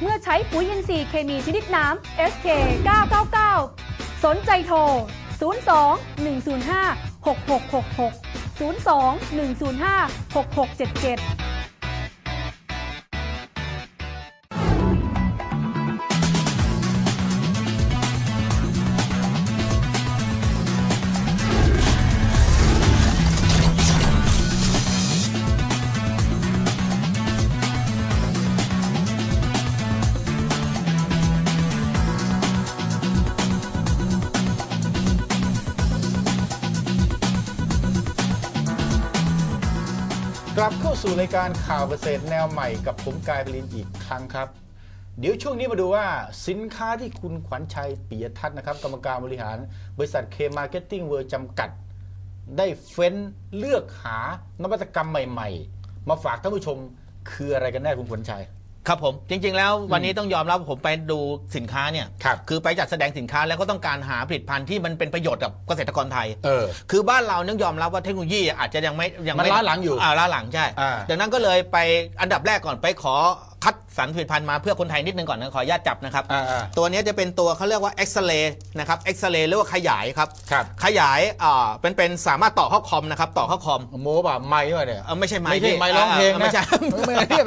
เมื่อใช้ปุ๋ยอินทรีย์เคมีชนิดน้ำ SK 999 สนใจโทร 02 105 6666 02 105 6677 กลับเข้าสู่รายการข่าวเกษตรแนวใหม่กับผมกายปรินอีกครั้งครับ เดี๋ยวช่วงนี้มาดูว่าสินค้าที่คุณขวัญชัยปิยทัศน์นะครับ กรรมการบริหารบริษัทเคมาร์เก็ตติ้งเวิร์จำกัด ได้เฟ้นเลือกหานวัตกรรมใหม่ ๆ มาฝากท่านผู้ชมคืออะไรกันแน่คุณขวัญชัย ครับผมจริง ๆ แล้ววันนี้ต้องยอมรับว่าผมไปดูสินค้าเนี่ยครับอไปจัดแสดงสินค้าแล้วก็ต้องการหาผลิตภัณฑ์ที่มันเป็นประโยชน์กับเกษตรกรไทย เออ คือบ้านเราต้องยอมรับว่าเทคโนโลยีอาจจะยังไม่ยังมันไม่ล้าหลังอยู่ อ่าล้าหลังใช่อ่า ดังนั้นก็เลยไปอันดับแรกก่อนไปขอ คัดสรรผลิตภัณฑ์มาเพื่อคนไทยนิดนึงก่อนนะขออนุญาตจับนะครับ อ่า ตัวนี้จะเป็นตัวเขาเรียกว่าเอ็กซเรย์นะครับเอ็กซเรย์เรียกว่าขยายครับ ครับ ขยายอ่าเป็นเป็นสามารถต่อเข้าคอมนะครับต่อเข้าคอมโม้ป่ะไม่ป่ะเนี่ย เออไม่ใช่ไม้ไม่ใช่พี่ไม่ร้องเพลงนะไม่ใช่ ไม่ใช่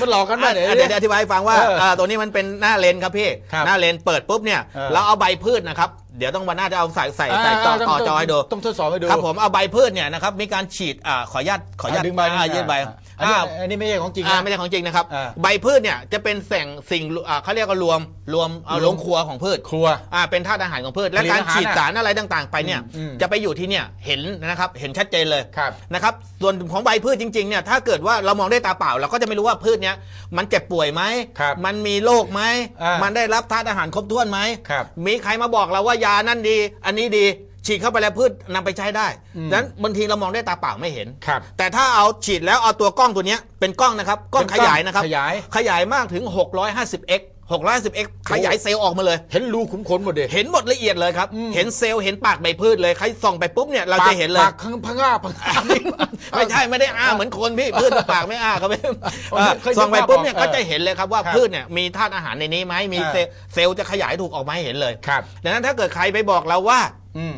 มันหลอกกันป่ะเนี่ยอะเดี๋ยวเดี๋ยวอธิบายให้ฟังว่าเอออ่าตัวนี้มันเป็นหน้าเลนครับพี่ ครับหน้าเลนเปิดปุ๊บเนี่ย เออเราเอาใบพืชนะครับ เดี๋ยวต้องวันหน้าจะเอาใส่ใส่ใส่ต่อต่อจอให้ดูต้องทดสอบให้ดูครับผมเอาใบพืชเนี่ยนะครับมีการฉีดอ่าขออนุญาตขออนุญาตดึงใบอ่ายืดใบอันนี้อ่าอันนี้ไม่ใช่ของจริงอ่านะไม่ใช่ของจริงนะครับอ่าใบพืชเนี่ยจะเป็นแสงสิ่งอ่าเขาเรียกว่ารวมรวมเอารวมลงครัวของพืชครัวอ่าเป็นธาตุอาหารของพืช และผลิตการอาหารฉีดน่ะสารอะไรต่างๆ ไปเนี่ยอืมจะไปอยู่ที่เนี่ยเห็นนะครับเห็นชัดเจนเลยครับนะครับส่วนของใบพืชจริงๆเนี่ยถ้าเกิดว่าเรามองด้วยตาเปล่าเราก็จะไม่รู้ว่าพืชเนี้ยมันเจ็บป่วยไหมครับมันมีโรคไหมอ่ามัมันได้รับธาตุอาหารครบถ้วนไหมครับมีใครมาบอกเราว่ายานั่นดี อันนี้ดี ฉีดเข้าไปแล้วพืชนำไปใช้ได้อืมดังนั้นบางทีเรามองด้วยตาเปล่าไม่เห็น ครับ แต่ถ้าเอาฉีดแล้วเอาตัวกล้องตัวเนี้ยเป็นกล้องนะครับกล้องเป็นขกล้องยายนะครับขยาย ขยายมากถึง 650x 650x ขยายเซลล์ออกมาเลย เห็นรูขุมขนหมดเลย เห็นหมดละเอียดเลยครับ อืม เห็นเซลล์เห็นปากใบพืชเลย ใครส่องไปปุ๊บเนี่ยเราจะเห็นเลย ปากข้างพังอ้าพังอ้า ไม่ใช่ไม่ได้อ้าเหมือนคนพี่พืชปากไม่อ้าครับพี่โอ้ยเคยส่องไปปุ๊บเนี่ยนึกภาพออกก็จะเห็นเลยครับว่าครับพืชเนี่ยมีธาตุอาหารในนี้ไหมมีอ่าเซลล์เซลล์จะขยายถูกออกมาให้เห็นเลยครับ ดังนั้นถ้าเกิดใครไปบอกเราว่า อืม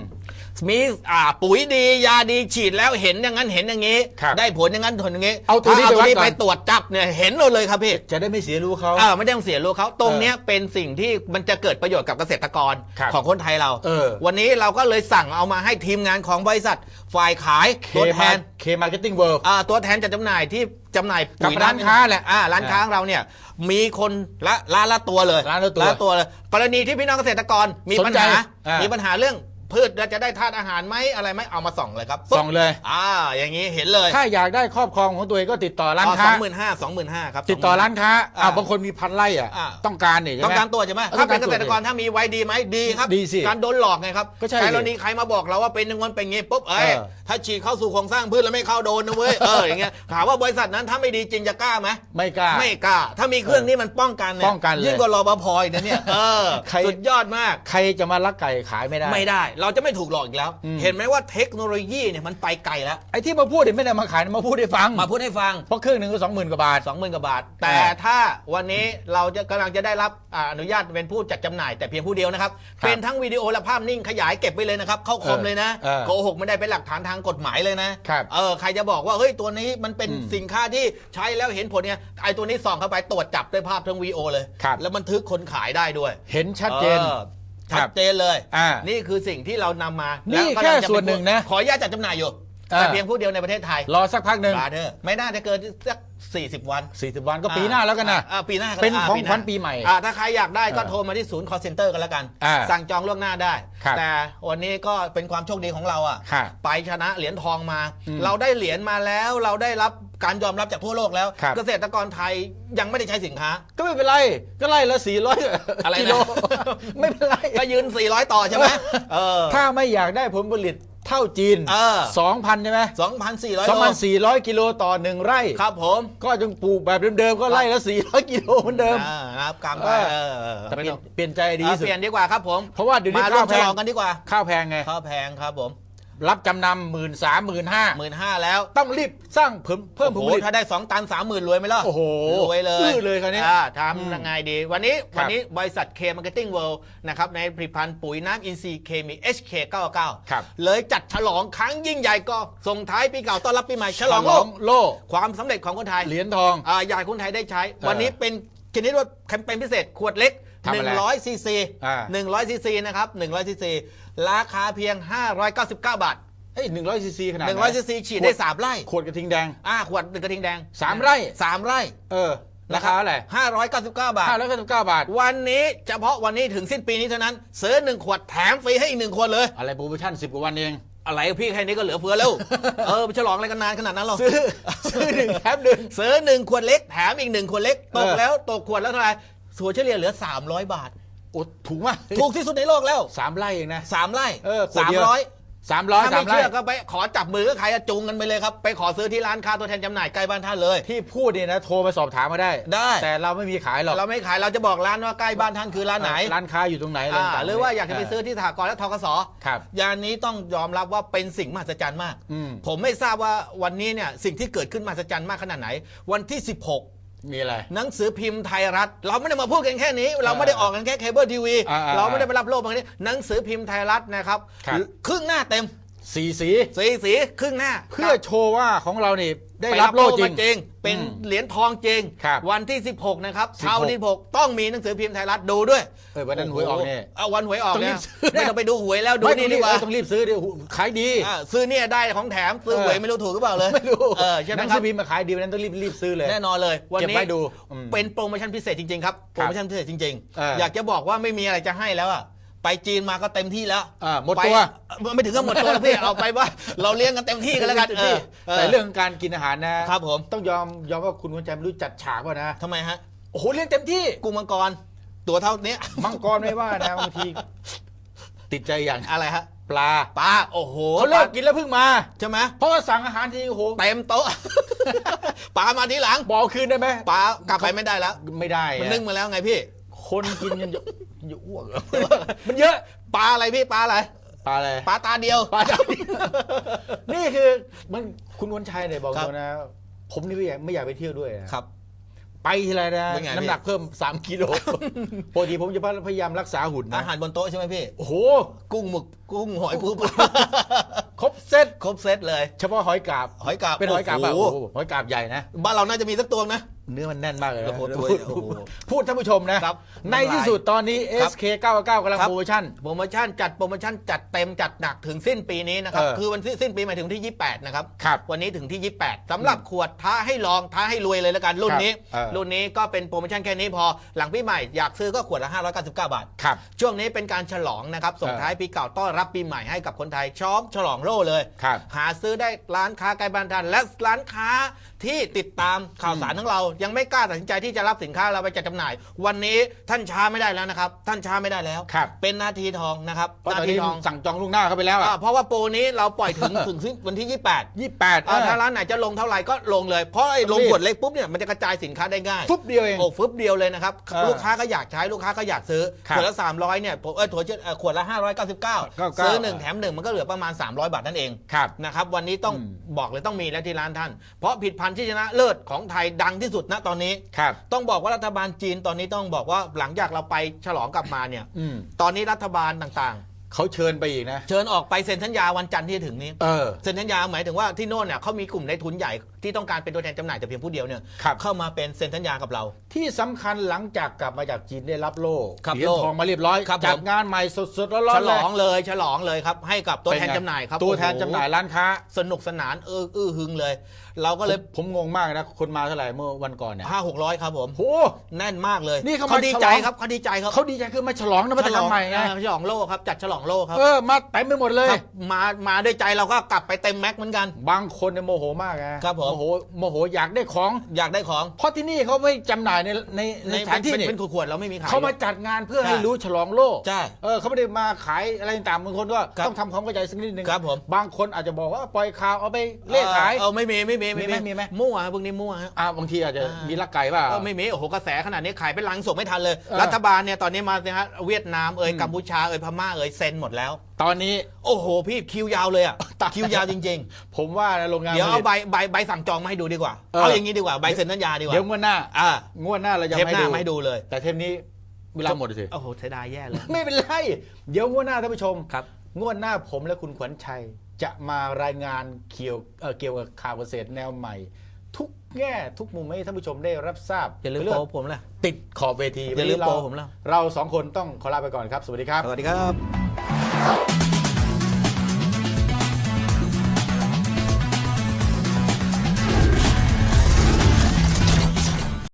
มีอ่าปุ๋ยดียาดีฉีดแล้วเห็นอย่างนั้นเห็นอย่างนี้ ครับได้ผลอย่างนั้นผลอย่างนี้เอาตัวนี้ถ้ไปวัดก่อน ไปตรวจจับเนี่ยเห็นเราเลยครับพี่จะได้ไม่เสียรู้เขา อ่าไม่ต้องเสียรู้เขาตรงเนี้ยเป็นสิ่งที่มันจะเกิดประโยชน์กับเกษตรกรครับของคนไทยเรา เออ วันนี้เราก็เลยสั่งเอามาให้ทีมงานของบริษัทฝ่ายขายเคตัวแทมานเคมาร์เก็ตติ้งเวิร์ อ่าตัวแทนจัดจำหน่ายที่จำหน่ายปุ๋ยกับร้านค้าแหละอ่าร้านค้าของเราเนี่ยมีคนละร้านละตัวเลยร้านละตัวตัวเลย กรณีที่พี่น้องเกษตรกรมีสนปัญใจหาอ่ามี มีปัญหาเรื่อง พืชแล้วจะได้ธาตุอาหารไหมอะไรไหมเอามาส่องเลยครับส่องเลย อ่า อย่างนี้เห็นเลยถ้าอยากได้ครอบครองของตัวเองก็ติดต่อร้านสค้าองหมื่นห้าสองหมื่นห้าครับติดต่อร้านค้าอ่าอ่าบางคนมีพันไร่อะอ่าต้องการเนี่ยใช่ไหมต้องการตัวใช่ไหมเออถ้าเป็นต้เกองการษตรกรถ้ามีไว้ดีไหมดีครับดีสิการโดนหลอกไงครับก็ใช่กรณีใครมาบอกเราว่าเป็นอย่างนั้นเป็นอย่างงี้ปุ๊บเอ้ยเออถ้าฉีดเข้าสู่โครงสร้างพืชแล้วไม่เข้าโดนนะเว้ยเอออย่างเงี้ยถามว่าบริษัทนั้นถ้าไม่ดีจริงจะกล้าไหมไม่กล้าไม่กล้า ถ้ามีเครื่องนี้มันป้องกันเนี่ยป้องกันเลยยิ่งกว่ารอปภอีกนะเนี่ยเออใครสุดยอดมากใครจะมาลักไก่ขายไม่ได้ไม่ได้เราจะไม่ถูกหลอกอีกแล้ว อืม เห็นไหมว่าเทคโนโลยีเนี่ยมันไปไกลแล้ว ไอ้ที่มาพูดเนี่ยไม่ได้มาขายนะมาพูดให้ฟังมาพูดให้ฟัง เพราะเครื่องหนึ่งก็สองหมื่นกว่าบาทสองหมื่นกว่าบาท แต่ถ้าวันนี้เราจะกำลังจะได้รับอ่าอนุญาตเป็นผู้จัดจำหน่ายแต่เพียงผู้เดียวนะครับ ครับเป็นทั้งวิดีโอและภาพนิ่งขยายเก็บไว้เลยนะครับ เข้าคอมเออเลยนะเออโกหกไม่ได้เป็นหลักฐานทางกฎหมายเลยนะครับเออใครจะบอกว่าเฮ้ยตัวนี้มันเป็นอืมสินค้าที่ใช้แล้วเห็นผลเนี่ยไอ้ตัวนี้ส่องเข้าไปตรวจจับด้วยภาพทั้งวีโอเลย ครับ แล้วบันทึกคนขายได้ด้วย เห็นชัดเจน ออครั ชับดเจนเลย อ่านี่คือสิ่งที่เรานำมานี่ล้วก็แค่กำลังจะส่วนหนึ่งนะ ขออนุญาตจัดจำหน่ายอยู่ แต่อ่าเพียงผู้เดียวในประเทศไทยรอสักพักหนึ่งบราเธอร์ไม่น่าจะเกินสัก40 วัน 40 วันก็ปีหน้าแล้วกันนะอ่าปีหน้าก็เป็นาของหาขวัญปีใหม่อ่าถ้าใครอยากได้ก็เออโทรมาที่ศูนย์ call center กันแล้วกันอ่าสั่งจองล่วงหน้าได้ครับแต่วันนี้ก็เป็นความโชคดีของเราอะครับไปชนะเหรียญทองมาอืมเราได้เหรียญมาแล้วเราได้รับการยอมรับจากทั่วโลกแล้วครับเกษตรกรไทยยังไม่ได้ใช้สินค้า ก็ไม่เป็นไร ก็ไล่ละ 400อะไรนะกิโลไม่เป็นไร ก็ยืน 400 ต่อใช่ไหมเออถ้าไม่อยากได้ผลผลิต เท่าจีนเออ2,000ใช่ไหม2,400โล2,400กิโลต่อหนึ่งไร่ ครับผมก็จงปลูกแบบเดิมๆ ก็ไล่ละ400กิโลเหมือนเดิม อ่านะครับกำไปเออเออเออแต่ไม่เปลี่ยต้นองเปลี่ยนใจดีเอาที่สุด เปลี่ยนดีกว่าครับผมเพราะว่าเดี๋ยวนี้มาร่วข้ามวฉแพลงองกันดีกว่าข้าวแพงไง ข้าวแพงครับผม รับจำนำหมื่นสามหมื่นห้าหมื่นห้าแล้ว ต้องรีบสร้างเพิ่มเพิ่มผลโอ้ผโหลิตถ้าได้2ตัน3 0,000รวยไหมล่ะโอ้โหรวยเลยอื้อเลยคราวนี้อ่าอืมทำยังไงดี วันนี้ครับวันนี้บริษัท K Marketing World นะครับในผลิตภัณฑ์ปุ๋ยน้ำอินทรีย์เคมี HK99 ครับเลยจัดฉลองครั้งยิ่งใหญ่ก็ส่งท้ายปีเก่าต้อนรับปีใหม่ฉลองโลกโลกความสำเร็จของคนไทยเหรียญทองอ่าอยากให้คนไทยได้ใช้เออวันนี้เป็นชนิดว่าแคมเปญพิเศษขวดเล็ก ทำอะไร100ซีซีอ่า 100ซีซีนะครับ100ซีซีราคาเพียง 599 บาท เอ้ยหนึ่งร้อยซีซีขนาดไหน100ซีซีฉีดได้ 3 ไร่ขวดกระทิงแดง อ่าขวดหนึ่งกระทิงแดงสามไร่ สามไร่เออ ราคาเท่าไหร่599 บาท ห้าร้อยเก้าสิบเก้าบาท วันนี้เฉพาะวันนี้ถึงสิ้นปีนี้เท่านั้นซื้อหนึ่งขวดแถมฟรีให้อีกหนึ่งขวดเลย อะไรโปรโมชั่นสิบกว่าวันเอง อะไรพี่แค่นี้ก็เหลือเฟือแล้ว เออไปฉลองอะไรกันนานขนาดนั้นหรอซื้อซื้อหนึ่งแถมหนึ่ง ซื้อหนึ่งขวดเล็กแถมอีกหนึ่งขวดเล็กตกเออ แล้วตกขวดแล้วเท่าไหร่ ส่วนเฉลี่ยเหลือ 300 บาท โอ้ถูกมากถูกที่สุดในโลกแล้วสามไร่เองนะสามไร่เออขวดสามเดียว ร้อยสามร้อยถ้าสาไม่มไร่เชื่อก็ไปขอจับมือก็ใครจะจูงกันไปเลยครับ ไปขอซื้อที่ร้านค้าตัวแทนจำหน่ายใกล้บ้านท่านเลย ที่พูดเนี่ยนะโทรมาสอบถามมาได้ ได้แต่เราไม่มีขายหรอกเราไม่ขายเราจะบอกร้านว่าใกล้บ้านท่านคือร้านไหนร้านค้าอยู่ตรงไหนอะไรอ่าต่งๆหรือว่าอยากจะไปซื้อที่สหกรณ์และทกส ครับ ยานนี้ต้องยอมรับว่าเป็นสิ่งมหัศจรรย์มาก อืมผมไม่ทราบว่าวันนี้เนี่ยสิ่งที่เกิดขึ้นมหัศจรรย์มากขนาดไหน วันที่ 16 มีอะไร หนังสือพิมพ์ไทยรัฐ เราไม่ได้มาพูดกันแค่นี้ เราไม่ได้ออกกันแค่เคเบิลทีวีอ่าๆเราไม่ได้ไปรับโลกมาแค่นี้หนังสือพิมพ์ไทยรัฐนะครับครับ ครึ่งหน้าเต็มสีสีสีสีครึ่งหน้าเพื่อโชว์ว่าของเรานี่ ได้ไปรับโล่จริมางจริง เป็นอืมเหรียญทองจริงครับวันที่ 16 นะครับ16เช้าวันที่16ต้องมีหนังสือพิมพ์ไทยรัฐดูด้วยเออวันนั้นหวยออกเนี่ยเอาวันหวยออกต้องรีเนี่ยบซื้อนะไม่ต้องไปดูหวยแล้วดูไม่ต้นี่องรีดีบกว่าเออต้องรีบซื้อดิขายดีอ่าซื้อเนี่ยได้ของแถมซื้อหวยเออไม่รู้ถูกหรือเปล่าเลยไม่รู้เออใช่ไหมหนังครัสืบอพิมพ์มาขายดีวันนั้นต้องรีบรีบซื้อเลยแน่นอนเลย วันเก็บนี้ไว้ดูอืมเป็นโปรโมชั่นพิเศษจริงๆครับโปรโมชั่นพิเศษจริงเออๆออยากจะบอกว่าไม่มีอะไรจะให้แล้วอะ ไปจีนมาก็เต็มที่แล้วอ่าหมดไปตัวไม่ถึงกับหมดตัวหรอกพี่ เอาไปว่า เราเลี้ยงกันเต็มที่กันแล้วกันเออแต่เรื่องของการกินอาหารนะครับผมต้องยอมยอมว่าคุณคนใจไม่รู้จัดฉากว่านะทำไมฮะ โอ้โหเลี้ยงเต็มที่กุ้งมังกร ตัวเท่านี้มังกรไม่ว่านะบางที ติดใจอย่างอะไรฮะปลาปลาโอ้โหเขาเลิกกินแล้วเพิ่งมาใช่ไหมเพราะว่าสั่งอาหารทีโอ้โหเต็มโต๊ะปลามาทีหลังบอกคืนได้ไหมปลากลับไปไม่ได้แล้ว ไม่ได้มันอะนึ่งมาแล้วไงพี่ คนกินยัง จะจะอ้วกเหรอมันเยอะปลาอะไรพี่ปลาอะไรปลาอะไรปลาตาเดียวปลาดาวนี่คือมันคุณวันชัยเนี่ยบอกครับตัวนะ ผมนี่ไม่อยากไม่อยากไปเที่ยวด้วยนะครับ ไปทีไรนะเป็นไงพี่น้ำหนักเพิ่ม 3กิโลปกติผมจะพยายามรักษาหุ่นอานะหารบนโต๊ะใช่ไหมพี่โอ้โหกุ้งหมึกกุ้งหอยปูปลาครบเซ็ตครบเซตเลย เฉพาะหอยกาบหอยกาบเป็นหอยกาบแบบโอ้โอ้โหโหหอยกาบใหญ่นะบ้านเราน่าจะมีสักตัวนะ เนื้อมันแน่นมากเลยนะโอ้โหตัวโอ้โห พูดท่านผู้ชมนะ ครับในที่สุดตอนนี้ ครับ SK 99กำลังครับ โปรโมชั่น โปรโมชั่นจัดโปรโมชั่นจัดเต็มจัดหนักถึงสิ้นปีนี้นะครับ เออ คือวันที่สิ้นปีหมายถึงวันที่ 28 นะครับ ครับ วันนี้ถึงที่ 28สำหรับขวดท้าให้ลองท้าให้รวยเลยแล้วกันรุ่นนี้ ครับเออ รุ่นนี้ก็เป็นโปรโมชั่นแค่นี้พอหลังปีใหม่อยากซื้อก็ขวดละ 599 บาท ครับ ช่วงนี้เป็นการฉลองนะครับ ส่งเออ ท้ายปีเก่าต้อนรับปีใหม่ให้กับคนไทยช้อมฉลองโล่เลย ครับ หาซื้อได้ร้านค้าใกล้บ้านท่านและร้านค้าที่ติดตามข่าวสารของเรายังไม่กล้าตัดสินใจที่จะรับสินค้าเราไปจัดจำหน่าย วันนี้ท่านช้าไม่ได้แล้วนะครับ ท่านช้าไม่ได้แล้วครับ เป็นนาทีทองนะครับเพราะตนาอนทีนี้ทองสั่งจองล่วงหน้าเข้าไปแล้วอ่าอะเพราะว่าโปรนี้เราปล่อยถึง ถึงสิ้นวันที่ 28 ยี่แปด อ่าถ้าร้านไหนจะลงเท่าไหร่ก็ลงเลย เพราะไอ้ลงรีบขวดเล็กปุ๊บเนี่ยมันจะกระจายสินค้าได้ง่าย ฟุบเดียวเอง โอ้ฟึบเดียวเลยนะครับ เออลูกค้าก็อยากใช้ลูกค้าก็อยากซื้อ ครับขวดละ 300เนี่ยผมเออถั่วเชื่อเอ่อขวดละ 599 ซื้อ 1 แถม 1 มันก็เหลือประมาณ 300 บาทนั่นเองครับ นะครับ วันนี้ต้องอืม บอกเลยต้องมีแล้วที่ร้านท่าน เพราะผิดพันธุ์ที่ชนะเลิศของไทยดังที่สุดณตอนนี้ ครับ ต้องบอกว่ารัฐบาลจีนตอนนี้ต้องบอกว่าหลังจากเราไปฉลองกลับมาเนี่ย อืมตอนนี้รัฐบาลต่างเขาเชิญไปอีกนะ ๆ เชิญออกไปเซ็นสัญญาวันจันทร์ที่จะถึงนี้ เออ เซ็นสัญญาหมายถึงว่าที่โน่นเนี่ยเขามีกลุ่มในทุนใหญ่ที่ต้องการเป็นตัวแทนจำหน่ายแต่เพียงผู้เดียวเนี่ยครับ เข้ามาเป็นเซ็นสัญญากับเรา ที่สำคัญหลังจากกลับมาจากจีนได้รับโล่ครับเหรียญโล่ทองมาเรียบร้อยครับผม จัดงานใหม่สดๆร้อนๆฉลเลยองเลยฉลองเลยครับ ให้กับตัวแทนเป็ไงจำหน่ายครับตัวแทนโอ้โหจำหน่ายร้านค้า สนุกสนานเอออื้อหึงเลย เราก็เลยผมผมงงมากนะ คนมาเท่าไหร่เมื่อวันก่อนเนี่ยห้าหกร้อยครับผม โห แน่นมากเลยนี่เขามาดีใจฉลอง ครับเขาดีใจครับเขาดีใจคือมาฉลองนวัตกรรมใหม่ไงอ่าฉลองโล่ครับจัดฉลองโล่ครับเออมาเต็มไปหมดเลย ครับมามาด้วยใจเราก็กลับไปเต็มแม็กซ์เหมือนกัน บางคนเนี่ยโมโหมากไงครับผมโมโหโมโหอยากได้ของอยากได้ของ เพราะที่นี่เขาไม่จำหน่ายในในในสถานที่เป็นนี่เป็นขวดๆเราไม่มีขาย เขามาจัดงานเพื่อใช่ให้รู้ฉลองโลกใช่เออเขาไม่ได้มาขายอะไรต่างๆบางคนก็ครับต้องทำความเข้าใจสักนิดนึงครับผมบางคนอาจจะบอกว่าปล่อยข่าวเอาไปเล่ขายเออไม่มีไม่มีมีไหมมีไหมมั่วฮะพวกนี้มั่วฮะอ่าบางทีอาจจะอ่ามีมีลักไก่ป่ะเออไม่มีโอ้โหกระแสขนาดนี้ขายเป็นลังส่งไม่ทันเลยเออรัฐบาลเนี่ยตอนนี้มาสิฮะเวียดนามเอ่ยอืมกัมพูชาเอ่ยพม่าเอ่ยเซ็นหมดแล้ว ตอนนี้โอ้โห พี่คิวยาวเลยอะตายคิวยาวจริง ผมว่านะโรงงานๆ เดี๋ยวเอาผลิตใบใบใบสั่งจองมาให้ดูดีกว่า เออ เอาอย่างนี้ดีกว่าใบเซ็นสัญญาดีกว่าเดี๋ยวงวดหน้าอ่างวดหน้าเราจะเทปไม่หน้าดูมาให้ดูเลย แต่เทปนี้เวลาหมดสิ โอ้โหเสียดายแย่เลย ไม่เป็นไร เดี๋ยวงวดหน้าท่านผู้ชม ครับ งวดหน้าผมและคุณขวัญชัย จะมารายงานเกี่ยวเอ่อเกี่ยวกับข่าวเกษตรแนวใหม่ ทุกแง่ทุกมุมให้ท่านผู้ชมได้รับทราบอย่าลืมเรื่โปงรผมแหละ ติดขอบเวทีอย่าลืมวันนี้โปรเรผมแล้ว เราสองคนต้องขอลาไปก่อนครับ สวัสดีครับ สวัสดีครับ Música